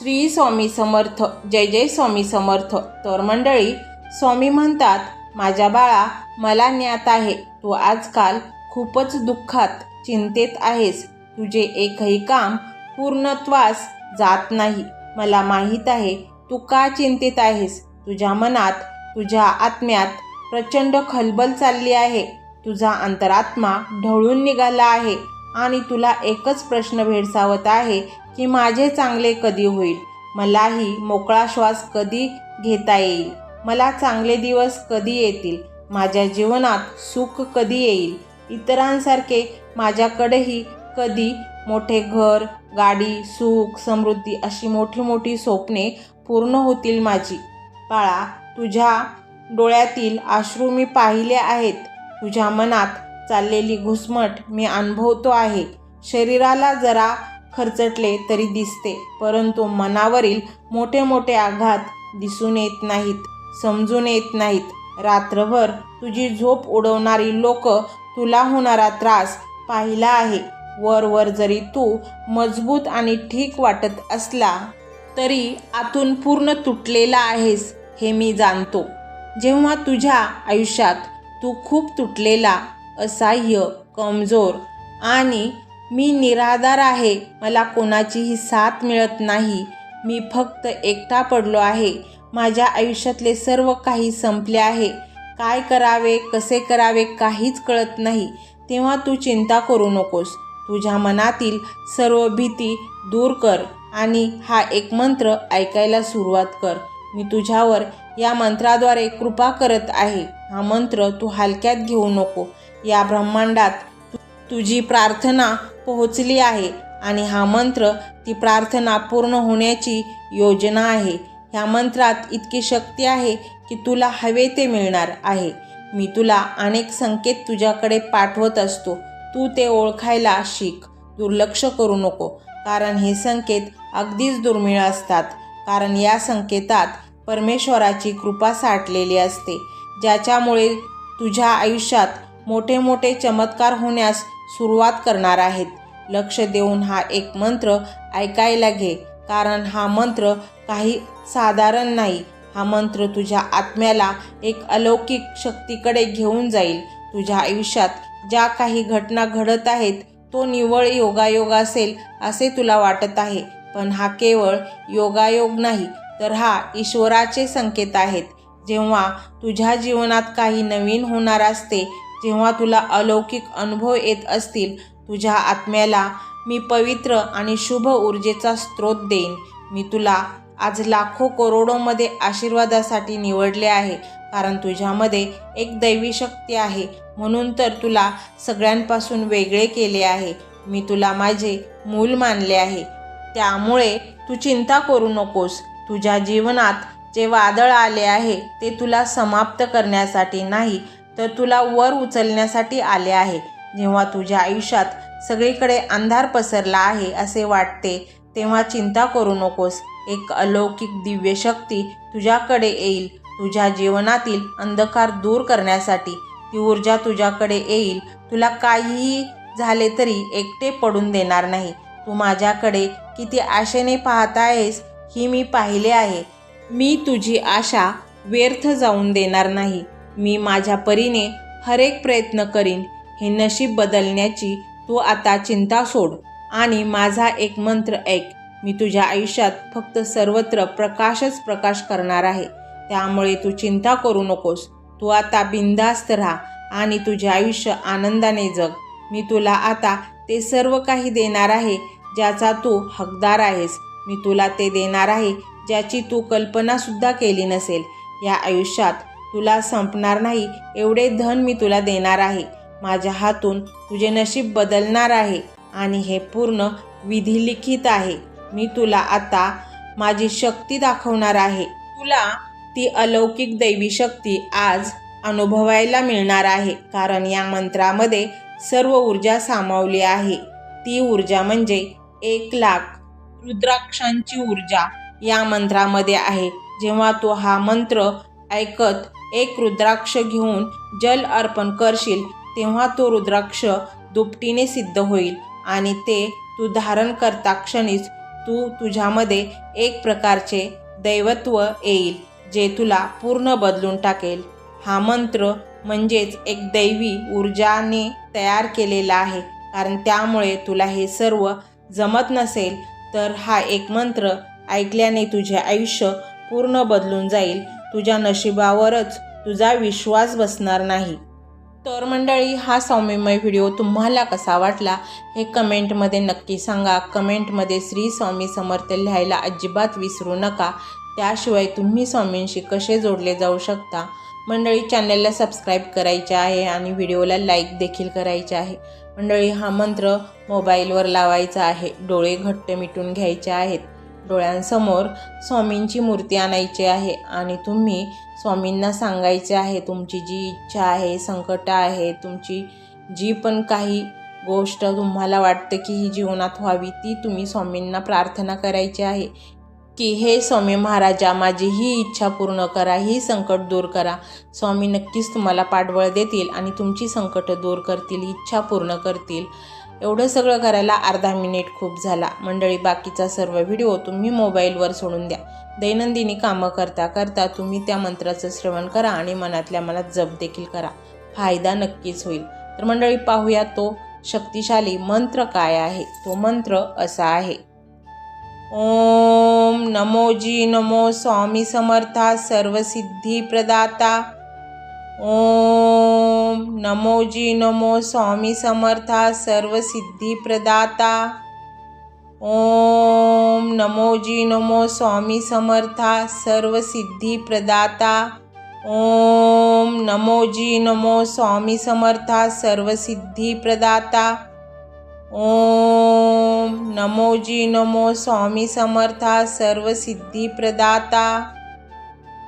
श्री स्वामी समर्थ जय जय स्वामी समर्थ. तर मंडळी स्वामी म्हणतात माझ्या बाळा मला ज्ञात आहे तू आजकाल खूपच दुःखात चिंतेत आहेस. तुझे एकही काम पूर्णत्वास जात नाही. मला माहीत आहे तू का चिंतेत आहेस? तुझ्या मनात तुझ्या आत्म्यात प्रचंड खलबल चालली आहे. तुझा अंतरात्मा ढवळून निघाला आहे आणि तुला एकच प्रश्न भेडसावत आहे की माझे चांगले कधी होईल? मलाही मोकळा श्वास कधी घेता येईल? मला चांगले दिवस कधी येतील? माझ्या जीवनात सुख कधी येईल? इतरांसारखे माझ्याकडेही कधी मोठे घर गाडी सुख समृद्धी अशी मोठी मोठी स्वप्ने पूर्ण होतील माझी. बाळा तुझ्या डोळ्यातील अश्रू मी पाहिले आहेत. तुझ्या मनात चाललेली घुसमट मी अनुभवतो आहे. शरीराला जरा खरचटले तरी दिसते परंतु मनावरील मोठे मोठे आघात दिसून येत नाहीत समजून येत नाहीत. रात्रभर तुझी झोप उडवणारी लोक तुला होणारा त्रास पाहिला आहे. वरवर जरी तू मजबूत आणि ठीक वाटत असला तरी आतून पूर्ण तुटलेला आहेस हे मी जाणतो. जेव्हा तुझ्या आयुष्यात तू खूप तुटलेला असह्य कमजोर आणि मी निराधार आहे. मला कोणाचीही साथ मिळत नाही. मी फक्त एकटा पडलो आहे. माझ्या आयुष्यातले सर्व काही संपले आहे. काय करावे कसे करावे काहीच कळत नाही. तेव्हा तू चिंता करू नकोस. तुझ्या मनातील सर्व भीती दूर कर आणि हा एक मंत्र ऐकायला सुरुवात कर. मी तुझ्यावर या मंत्राद्वारे कृपा करत आहे. हा मंत्र तू हलक्यात घेऊ नको. या ब्रह्मांडात तुझी प्रार्थना पोहोचली आहे आणि हा मंत्र ती प्रार्थना पूर्ण होण्याची योजना आहे. ह्या मंत्रात इतकी शक्ती आहे की तुला हवे ते मिळणार आहे. मी तुला अनेक संकेत तुझ्याकडे पाठवत असतो. तू ते ओळखायला शिक. दुर्लक्ष करू नको. कारण हे संकेत अगदीच दुर्मिळ असतात. कारण या संकेतात परमेश्वराची कृपा साठलेली असते. ज्याच्यामुळे तुझ्या आयुष्यात मोठे मोठे चमत्कार होण्यास सुरुवात करणार आहेत. लक्ष देऊन हा एक मंत्र ऐकायला घे. कारण हा मंत्र काही साधारण नाही. हा मंत्र तुझ्या आत्म्याला एक अलौकिक शक्तीकडे घेऊन जाईल. तुझ्या आयुष्यात ज्या काही घटना घडत आहेत तो निव्वळ योगायोग असेल असे तुला वाटत आहे. पण हा केवळ योगायोग नाही तर हा ईश्वराचे संकेत आहेत. जेव्हा तुझ्या जीवनात काही नवीन होणार असते जेव्हा तुला अलौकिक अनुभव येत असतील तुझ्या आत्म्याला मी पवित्र आणि शुभ ऊर्जेचा स्रोत देईन. मी तुला आज लाखो करोडोमध्ये आशीर्वादासाठी निवडले आहे कारण तुझ्यामध्ये एक दैवी शक्ती आहे. म्हणून तर तुला सगळ्यांपासून वेगळे केले आहे. मी तुला माझे मूल मानले आहे. त्यामुळे तू चिंता करू नकोस. तुझ्या जीवनात जे वादळ आले आहे ते तुला समाप्त करण्यासाठी नाही तर तुला वर उचलण्यासाठी आले आहे. जेव्हा तुझ्या आयुष्यात सगळीकडे अंधार पसरला आहे असे वाटते तेव्हा चिंता करू नकोस. एक अलौकिक दिव्य शक्ती तुझ्याकडे येईल. तुझ्या जीवनातील अंधकार दूर करण्यासाठी ती ऊर्जा तुझ्याकडे येईल. तुला काहीही झाले तरी एकटे पडून देणार नाही. तू माझ्याकडे किती आशेने पाहत आहेस ही मी पाहिले आहे. मी तुझी आशा व्यर्थ जाऊन देणार नाही. मी माझ्या परीने हरेक प्रयत्न करीन. हे नशीब बदलण्याची तू आता चिंता सोड. आणि माझा एक मंत्र ऐक. मी तुझ्या आयुष्यात फक्त सर्वत्र प्रकाशच प्रकाश करणार आहे. त्यामुळे तू चिंता करू नकोस. तू आता बिंदास्त राहा आणि तुझे आयुष्य आनंदाने जग. मी तुला आता ते सर्व काही देणार आहे ज्याचा तू हकदार आहेस. मी तुला ते देणार आहे ज्याची तू कल्पनासुद्धा केली नसेल. या आयुष्यात तुला संपणार नाही एवढे धन मी तुला देणार आहे. माझ्या हातून तुझे नशीब बदलणार आहे आणि हे पूर्ण विधिलिखित आहे. मी तुला आता माझी शक्ती दाखवणार आहे. तुला ती अलौकिक दैवी शक्ती आज अनुभवायला मिळणार आहे. कारण या मंत्रामध्ये सर्व ऊर्जा सामावली आहे. ती ऊर्जा म्हणजे एक लाख रुद्राक्षांची ऊर्जा या मंत्रामध्ये आहे. जेव्हा तू हा मंत्र ऐकत एक रुद्राक्ष घेऊन जल अर्पण करशील तेव्हा तो रुद्राक्ष दुपटीने सिद्ध होईल आणि ते तू धारण करता क्षणीच तू तुझ्यामध्ये एक प्रकारचे दैवत्व येईल जे तुला पूर्ण बदलून टाकेल. हा मंत्र म्हणजेच एक दैवी ऊर्जाने तयार केलेला आहे कारण त्यामुळे तुला हे सर्व जमत नसेल तर हा एक मंत्र ऐकल्याने तुझे आयुष्य पूर्ण बदलून जाईल. तुझ्या नशिबावरच तुझा विश्वास बसणार नाही. तर मंडळी हा सौम्यमय व्हिडिओ तुम्हाला कसा वाटला हे कमेंटमध्ये नक्की सांगा. कमेंटमध्ये श्री स्वामी समर्थ लिहायला अजिबात विसरू नका. त्याशिवाय तुम्ही स्वामींशी कसे जोडले जाऊ शकता? मंडळी चॅनलला सबस्क्राईब करायचे आहे आणि व्हिडिओला लाईक देखील करायचे आहे. मंडळी हा मंत्र मोबाईलवर लावायचा आहे. डोळे घट्ट मिटून घ्यायचे आहेत. डोळ्यांसमोर स्वामींची मूर्ती आणायची आहे आणि तुम्ही स्वामींना सांगायचे आहे तुमची जी इच्छा आहे संकट आहे तुमची जी पण काही गोष्ट तुम्हाला वाटतं की ही जीवनात व्हावी ती तुम्ही स्वामींना प्रार्थना करायची आहे. की हे स्वामी महाराजा माझी ही इच्छा पूर्ण करा ही संकट दूर करा. स्वामी नक्कीच तुम्हाला पाठबळ देतील आणि तुमची संकट दूर करतील इच्छा पूर्ण करतील. एवढं सगळं करायला अर्धा मिनिट खूप झाला. मंडळी बाकीचा सर्व व्हिडिओ तुम्ही मोबाईलवर सोडून द्या. दैनंदिनी कामं करता करता तुम्ही त्या मंत्राचं श्रवण करा आणि मनातल्या मनात जप देखील करा. फायदा नक्कीच होईल. तर मंडळी पाहूया तो शक्तिशाली मंत्र काय आहे? तो मंत्र असा आहे. ओम नमोजी नमो स्वामी समर्था सर्वसिद्धी प्रदाता. ओम नमोजी नमो स्वामी समर्था सर्वसिद्धी प्रदाता. ओम नमोजी नमो स्वामी समर्था सर्वसिद्धी प्रदाता। ओम नमोजी नमो स्वामी समर्था सर्वसिद्धी प्रदाता। ओम नमोजी नमो स्वामी समर्था सर्वसिद्धी प्रदाता।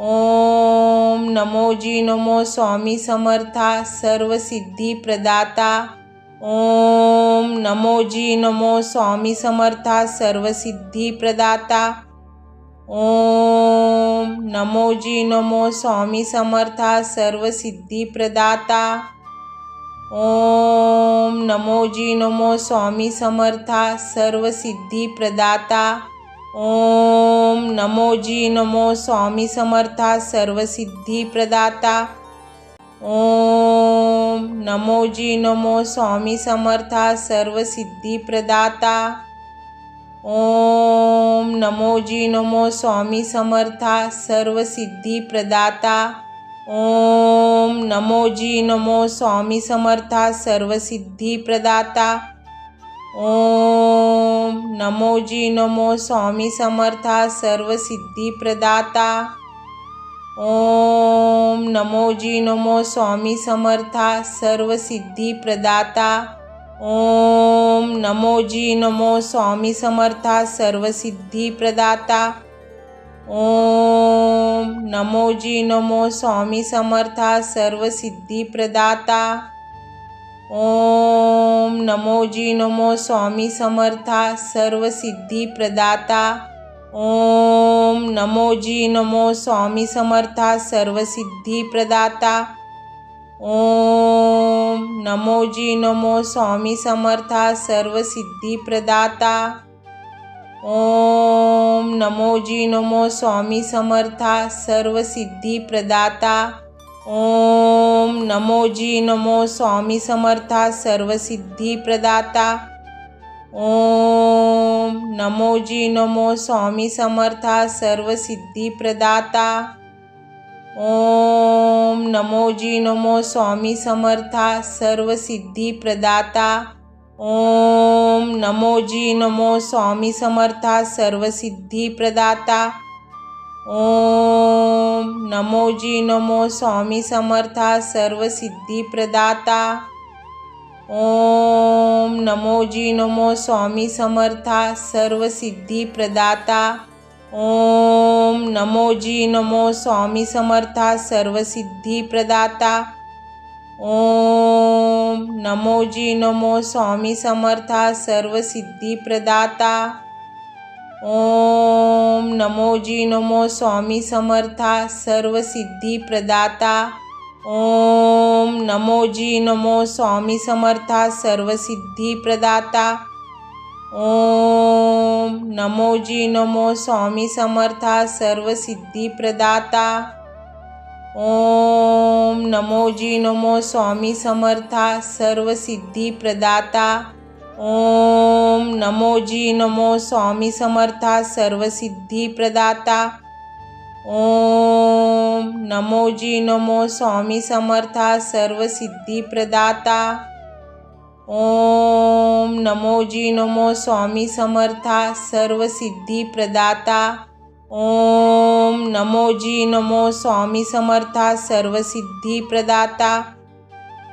ओम नमोजी नमो स्वामी समर्था सर्वसिद्धी प्रदाता। ओम नमोजी नमो स्वामी समर्था सर्वसिद्धी प्रदाता। ओम नमोजी नमो स्वामी समर्था सर्वसिद्धी प्रदाता। ओम नमोजी नमो स्वामी समर्था सर्वसिद्धी प्रदाता। ओम नमोजी नमो स्वामी समर्था सर्वसिद्धी प्रदाता। ओम नमोजी नमो स्वामी समर्था सर्वसिद्धी प्रदाता। ओम नमोजी नमो स्वामी समर्था सर्वसिद्धी प्रदाता। ओम नमोजी नमो स्वामी समर्था सर्वसिद्धी प्रदाता। ओम नमोजी नमो स्वामी समर्था सर्वसिद्धी प्रदाता। ओम नमोजी नमो स्वामी समर्था सर्वसिद्धी प्रदाता। ओम नमोजी नमो स्वामी समर्था सर्वसिद्धी प्रदाता। ओम नमोजी नमो स्वामी समर्था सर्वसिद्धी प्रदाता। ओम नमोजी नमो स्वामी समर्था सर्वसिद्धी प्रदाता। ओम नमोजी नमो स्वामी समर्था सर्वसिद्धी प्रदाता। ओम नमोजी नमो स्वामी समर्था सर्वसिद्धी प्रदाता। ओम नमोजी नमो स्वामी समर्था सर्वसिद्धी प्रदाता। ओम नमोजी नमो स्वामी समर्था सर्वसिद्धी प्रदाता। ओम नमोजी नमो स्वामी समर्था सर्वसिद्धी प्रदाता ओम नमोजी नमो स्वामी समर्था सर्वसिद्धी प्रदाता ओम नमोजी नमो स्वामी समर्था सर्वसिद्धी प्रदाता ओम नमोजी नमो स्वामी समर्था सर्वसिद्धी प्रदाता ओम नमोजी नमो स्वामी समर्था सर्वसिद्धी प्रदाता। ओम नमोजी नमो स्वामी समर्था सर्वसिद्धी प्रदाता। ओम नमोजी नमो स्वामी समर्था सर्वसिद्धी प्रदाता। ओम नमोजी नमो स्वामी समर्था सर्वसिद्धी प्रदाता। ओम नमोजी नमो स्वामी समर्था सर्वसिद्धी प्रदाता। ओम नमो जी नमो स्वामी समर्था सर्वसिद्धी प्रदाता। ओम नमो जी नमो स्वामी समर्था सर्वसिद्धी प्रदाता। ओम नमो जी नमो स्वामी समर्था सर्वसिद्धी प्रदाता। ओम नमो जी नमो स्वामी समर्था सर्व सिद्धी प्रदाता. ओम नमो जी नमो स्वामी समर्था सर्व सिद्धी प्रदाता. ओम नमो जी नमो स्वामी समर्था सर्व सिद्धी प्रदाता.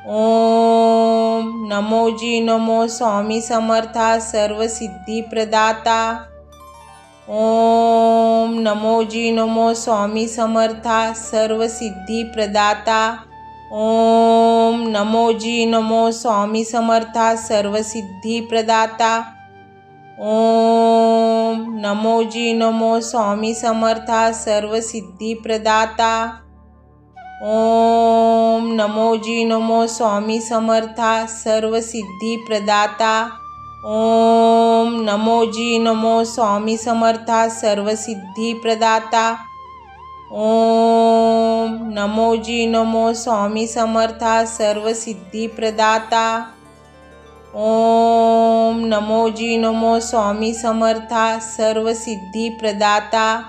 ओम नमो जी नमो स्वामी समर्था सर्व सिद्धी प्रदाता. ओम नमो जी नमो स्वामी समर्था सर्व सिद्धी प्रदाता। ओम नमो जी नमो स्वामी समर्था सर्व सिद्धी प्रदाता। ओम नमो जी नमो स्वामी समर्था सर्व सिद्धी प्रदाता। ओम नमो जी नमो स्वामी समर्था सर्व सिद्धी प्रदाता। ओम नमो जी नमो स्वामी समर्था सर्वसिद्धी प्रदाता। ओम नमो जी नमो स्वामी समर्था सर्वसिद्धी प्रदाता। ओम नमो जी नमो स्वामी समर्था सर्वसिद्धी प्रदाता।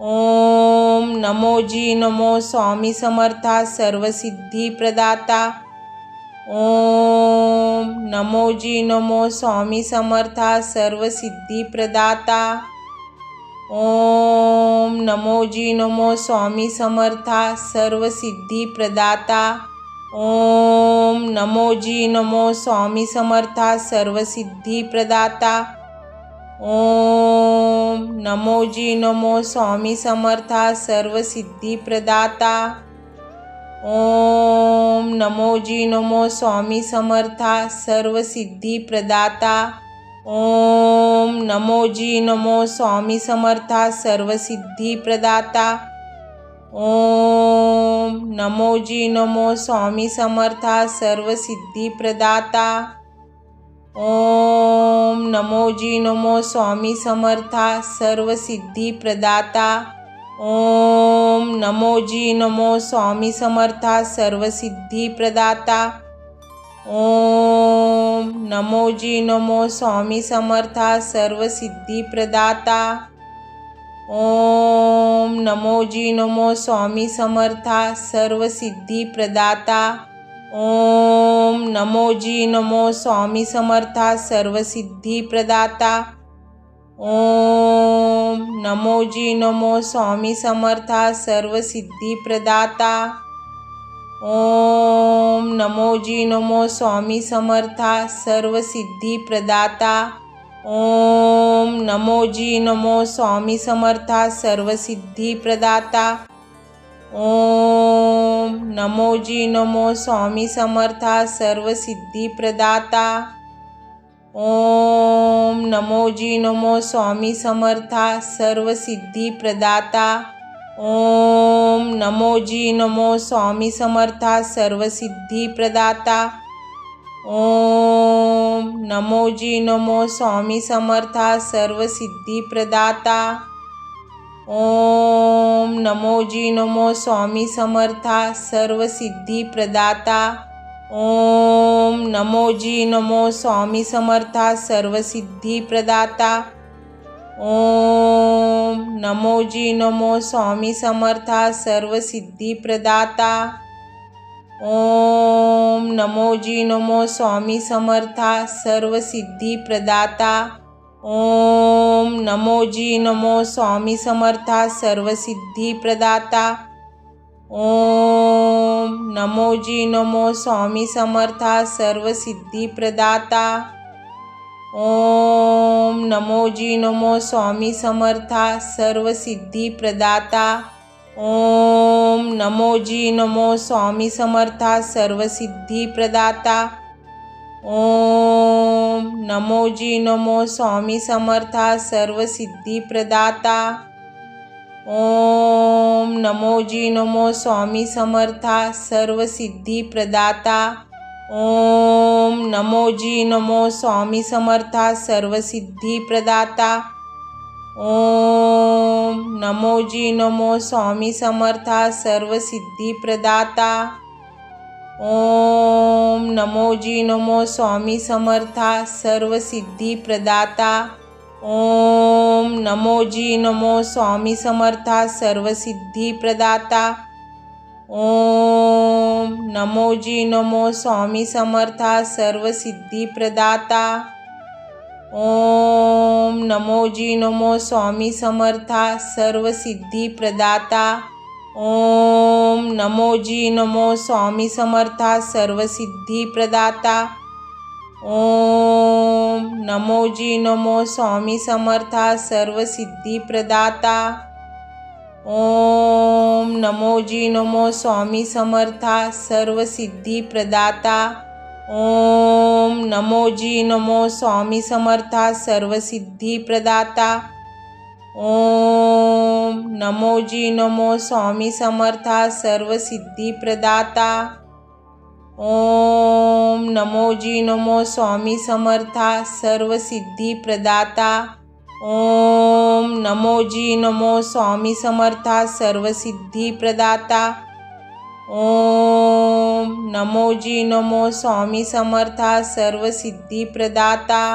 ओम नमो जी नमो स्वामी समर्था सर्वसिद्धी प्रदाता। ओम नमो जी नमो स्वामी समर्था सर्व सिद्धी प्रदाता ओम नमो जी नमो स्वामी समर्था सर्व सिद्धी प्रदाता ओम नमो जी नमो स्वामी समर्था सर्व सिद्धी प्रदाता ओम नमो जी नमो स्वामी समर्था सर्व सिद्धी प्रदाता ओम नमो जी नमो स्वामी समर्था सर्व सिद्धी प्रदाता। ओम नमो जी नमो स्वामी समर्था सर्व सिद्धी प्रदाता। ओम नमो जी नमो स्वामी समर्था सर्व सिद्धी प्रदाता। ओम नमो जी नमो स्वामी समर्था सर्व सिद्धी प्रदाता। ओम नमो जी नमो स्वामी समर्था सर्वसिद्धी प्रदाता. ओम नमो जी नमो स्वामी समर्था सर्वसिद्धी प्रदाता. ओम नमो जी नमो स्वामी समर्था सर्वसिद्धी प्रदाता. ओम नमो जी नमो स्वामी समर्था सर्वसिद्धी प्रदाता. ओम नमो जी नमो स्वामी समर्था सर्व सिद्धी प्रदाता। ओम नमो जी नमो स्वामी समर्था सर्व सिद्धी प्रदाता। ओम नमो जी नमो स्वामी समर्था सर्व सिद्धी प्रदाता। ओम नमो जी नमो स्वामी समर्था सर्व सिद्धी प्रदाता। ओम नमो जी नमो स्वामी समर्था सर्व सिद्धी प्रदाता। ओम नमो जी नमो स्वामी समर्था सर्व सिद्धी प्रदाता। ओम नमो जी नमो स्वामी समर्था सर्व सिद्धी प्रदाता। ओम नमो जी नमो स्वामी समर्था सर्व सिद्धी प्रदाता। ओम नमो जी नमो स्वामी समर्था सर्वसिद्धी प्रदाता। ओम नमो जी नमो स्वामी समर्था सर्वसिद्धी प्रदाता। ओम नमो जी नमो स्वामी समर्था सर्वसिद्धी प्रदाता। ओम नमो जी नमो स्वामी समर्था सर्वसिद्धी प्रदाता। ओम नमो जी नमो स्वामी समर्था सर्व सिद्धी प्रदाता। ओम नमो जी नमो स्वामी समर्था सर्व सिद्धी प्रदाता। ओम नमो जी नमो स्वामी समर्था सर्व सिद्धी प्रदाता। ओम नमो जी नमो स्वामी समर्था सर्व सिद्धी प्रदाता। ओम नमो जी नमो स्वामी समर्था सर्व सिद्धी प्रदाता। ओम नमो जी नमो स्वामी समर्था सर्व सिद्धी प्रदाता। ओम नमो जी नमो स्वामी समर्था सर्व सिद्धी प्रदाता। ओम नमो जी नमो स्वामी समर्था सर्व सिद्धी प्रदाता। ओम नमो जी नमो स्वामी समर्था सर्वसिद्धी प्रदाता। ओम नमो जी नमो स्वामी समर्था सर्वसिद्धी प्रदाता। ओम नमो जी नमो स्वामी समर्था सर्वसिद्धी प्रदाता। ओम नमो जी नमो स्वामी समर्था सर्वसिद्धी प्रदाता। ओम नमो जी नमो स्वामी समर्था सर्व सिद्धी प्रदाता। ओम नमो जी नमो स्वामी समर्था सर्व सिद्धी प्रदाता। ओम नमो जी नमो स्वामी समर्था सर्वसिद्धी प्रदाता। ओम नमो जी नमो स्वामी समर्था सर्वसिद्धी प्रदाता। ओम नमो जी नमो स्वामी समर्था सर्वसिद्धी प्रदाता। ओम नमो जी नमो स्वामी समर्था सर्वसिद्धी प्रदाता। ओम नमो जी नमो स्वामी समर्था सर्व सिद्धी प्रदाता।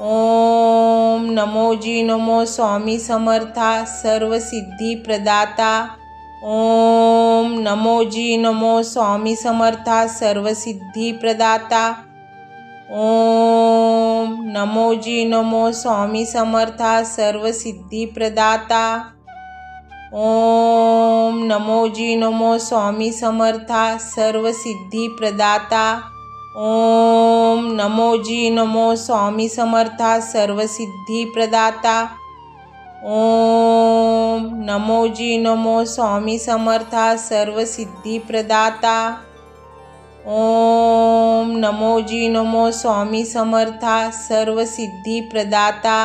ओम नमो जी नमो स्वामी समर्था सर्व सिद्धी प्रदाता। ओम नमो जी नमो स्वामी समर्था सर्वसिद्धी प्रदाता। ओम नमो जी नमो स्वामी समर्था सर्वसिद्धी प्रदाता। ओम नमो जी नमो स्वामी समर्था सर्वसिद्धी प्रदाता। ओम नमो जी नमो स्वामी समर्था सर्व प्रदाता। ओम नमोजी नमो स्वामी समर्था सर्व सिद्धी प्रदाता ओम नमोजी नमो स्वामी समर्था सर्व सिद्धी प्रदाता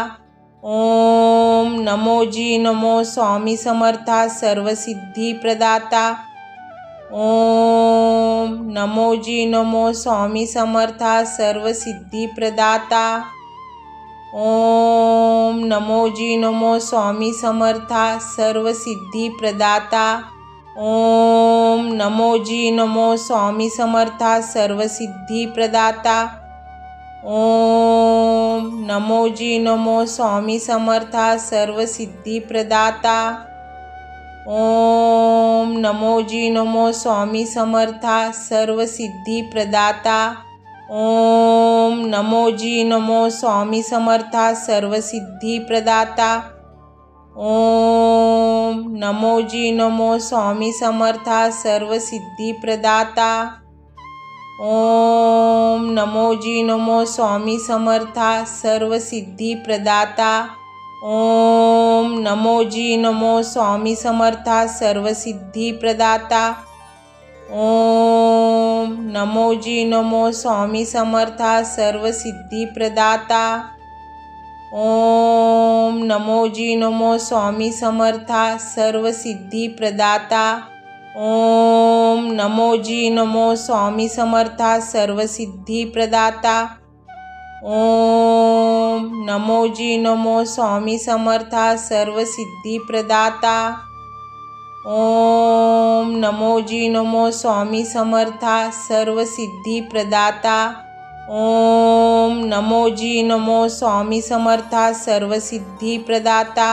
ओम नमोजी नमो स्वामी समर्था सर्वसिद्धी प्रदाता ओम नमोजी नमो स्वामी समर्था सर्वसिद्धी प्रदाता ओम नमो जी नमो स्वामी समर्था सर्वसिद्धी प्रदाता। ओम नमो जी नमो स्वामी समर्था सर्वसिद्धी प्रदाता। ओम नमो जी नमो स्वामी समर्था सर्व सिद्धी प्रदाता। ओम नमो जी नमो स्वामी समर्था सर्व सिद्धी प्रदाता। ओम नमो जी नमो स्वामी समर्था सर्वसिद्धी प्रदाता। ओम नमो जी नमो स्वामी समर्था सर्वसिद्धी प्रदाता। ओम नमो जी नमो स्वामी समर्था सर्वसिद्धी प्रदाता। ओम नमो जी नमो स्वामी समर्था सर्वसिद्धी प्रदाता। ओम नमो जी नमो स्वामी समर्था सर्व सिद्धी प्रदाता। ओम नमो जी नमो स्वामी समर्था सर्व सिद्धी प्रदाता। ओम नमो जी नमो स्वामी समर्था सर्वसिद्धी प्रदाता। ओम नमो जी नमो स्वामी समर्था सर्वसिद्धी प्रदाता। ओम नमो जी नमो स्वामी समर्था सर्वसिद्धी प्रदाता। ओम नमो जी नमो स्वामी समर्था सर्वसिद्धी प्रदाता।